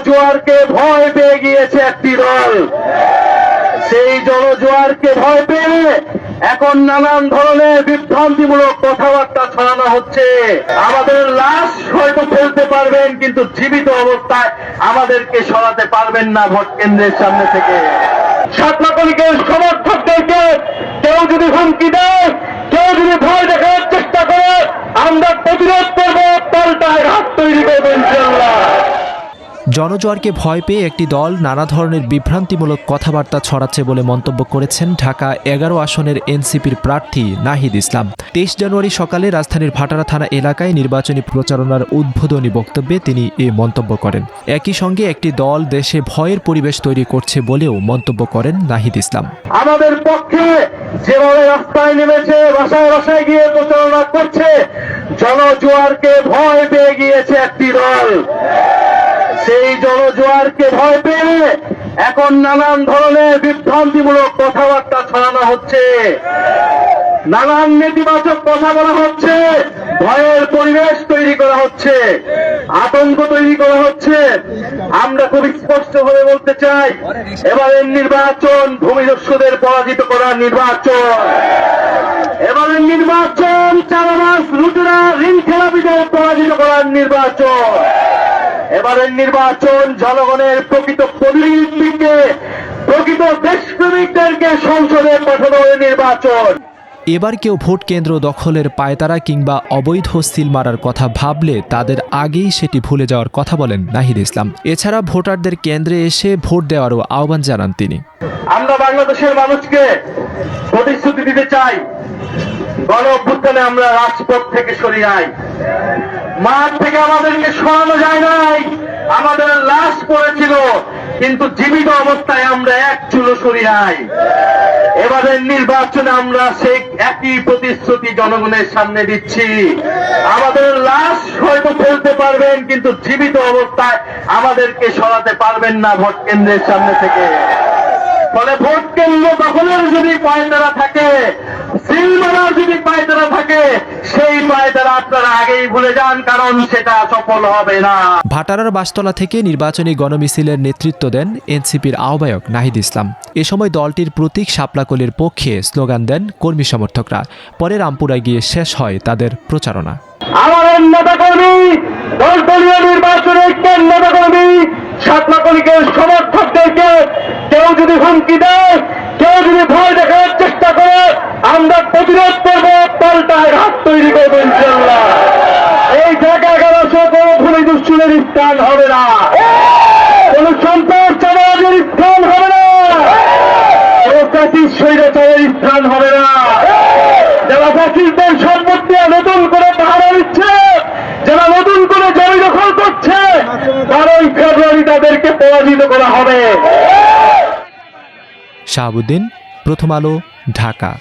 জনজোয়ারকে ভয় পেয়ে গিয়েছে একটি দল। সেই জনজোয়ারকে ভয় পেয়ে এখন নানান ধরনের বিভ্রান্তিমূলক কথাবার্তা ছড়ানো হচ্ছে। আমাদের লাশ হয়তো ফেলতে পারবেন, কিন্তু জীবিত অবস্থায় আমাদেরকে সরাতে পারবেন না ভোট কেন্দ্রের সামনে থেকে। সাতলাকলিকের সমর্থকদেরকে কেউ যদি হুমকি দেয়, কেউ যদি ভয় দেখার চেষ্টা করে, আমরা প্রতিরোধ করব পাল্টায় হাত তৈরি করব ইনশাল্লাহ জনজোয়ারকে ভয় পেয়ে একটি দল নানা ধরনের বিভ্রান্তিমূলক কথাবার্তা ছড়াচ্ছে বলে মন্তব্য করেছেন ঢাকা এগারো আসনের এনসিপির প্রার্থী নাহিদ ইসলাম। তেইশ জানুয়ারি সকালে রাজধানীর ভাটারা থানা এলাকায় নির্বাচনী প্রচারণার উদ্বোধনী বক্তব্যে তিনি এ মন্তব্য করেন। একই সঙ্গে একটি দল দেশে ভয়ের পরিবেশ তৈরি করছে বলেও মন্তব্য করেন নাহিদ ইসলাম। আমাদের পক্ষে যেভাবে রাস্তায় নেমেছে, বাসায় বাসায় গিয়ে প্রচারণা করছে, জনজোয়ারকে ভয় পেয়ে গিয়েছে একটি দল। সেই জনজোয়ারকে ভয় পেয়ে এখন নানান ধরনের বিভ্রান্তিমূলক কথাবার্তা ছড়ানো হচ্ছে। নানান নেতিবাচক কথা বলা হচ্ছে। ভয়ের পরিবেশ তৈরি করা হচ্ছে। আতঙ্ক তৈরি করা হচ্ছে। আমরা খুব স্পষ্ট ভাবে বলতে চাই, এবারের নির্বাচন ভূমিদস্যুদের পরাজিত করার নির্বাচন। এবারের নির্বাচন চারামাস লুটেরা ঋণ খেলাপিদের পরাজিত করার নির্বাচন। এবারের নির্বাচন জনগণের প্রকৃত প্রতিনিধিকে প্রকৃত দেশপ্রেমিকদেরকে সংসদে পাঠানোর নির্বাচন। এবার কেউ ভোট কেন্দ্র দখলের পায়তারা কিংবা অবৈধ সিল মারার কথা ভাবলে তাদের আগেই সেটি ভুলে যাওয়ার কথা বলেন নাহিদ ইসলাম। এছাড়া ভোটারদের কেন্দ্রে এসে ভোট দেওয়ারও আহ্বান জানান তিনি। আমরা বাংলাদেশের মানুষকে প্রতিশ্রুতি দিতে চাই। গণ অভ্যুত্থানে আমরা রাজপথ থেকে সরি নাই মাঠ থেকে আমাদেরকে সরানো যায় নাই। আমাদের লাশ পড়েছিল, কিন্তু জীবিত অবস্থায় আমরা এক চুলো সরি নাই। এবারের নির্বাচনে আমরা সেই একই প্রতিশ্রুতি জনগণের সামনে দিচ্ছি। আমাদের লাশ হয়তো ফেলতে পারবেন, কিন্তু জীবিত অবস্থায় আমাদেরকে সরাতে পারবেন না ভোট কেন্দ্রের সামনে থেকে। ফলে ভোট কেন্দ্র দখলের যদি পায়তারা থাকে সিল মারার যদি পায়তারা থাকে সেই পায়তারা আপনারা আগেই ভুলে যান কারণ সেটা সফল হবে না। ভাটারার বাসতলা থেকে নির্বাচনী গণমিছিলের নেতৃত্ব দেন এনসিপির আহ্বায়ক নাহিদ ইসলাম। এ সময় দলটির প্রতীক শাপলাকলির পক্ষে স্লোগান দেন কর্মী সমর্থকরা। পরে রামপুরায় গিয়ে শেষ হয় তাদের প্রচারণা। আমাদের নেতা কর্মী দলীয় নির্বাচনের নেতা কর্মী সাতলাকলিকের সমর্থকদেরকে কেউ যদি হুমকি দেয় কেউ যদি ভয় দেখার চেষ্টা করে আমরা প্রতিরোধ করব পাল্টায় হাত তৈরি করব ইনশাল্লাহ এই জায়গা এগারোশো কোনো ভূমি দুশ্চিনের স্থান হবে না। কোন সম্পদ চালাজের স্থান হবে না। কোন জাতির স্বৈরাচারের স্থান হবে না। যারা ফ্যাসিস্টদের সম্পত্তি নতুন করে পাহারা দিচ্ছে, যারা নতুন করে জমি দখল করছে বারোই ফেব্রুয়ারি তাদেরকে পরাজিত করা হবে। শাহাবুদ্দিন, প্রথম আলো, ঢাকা।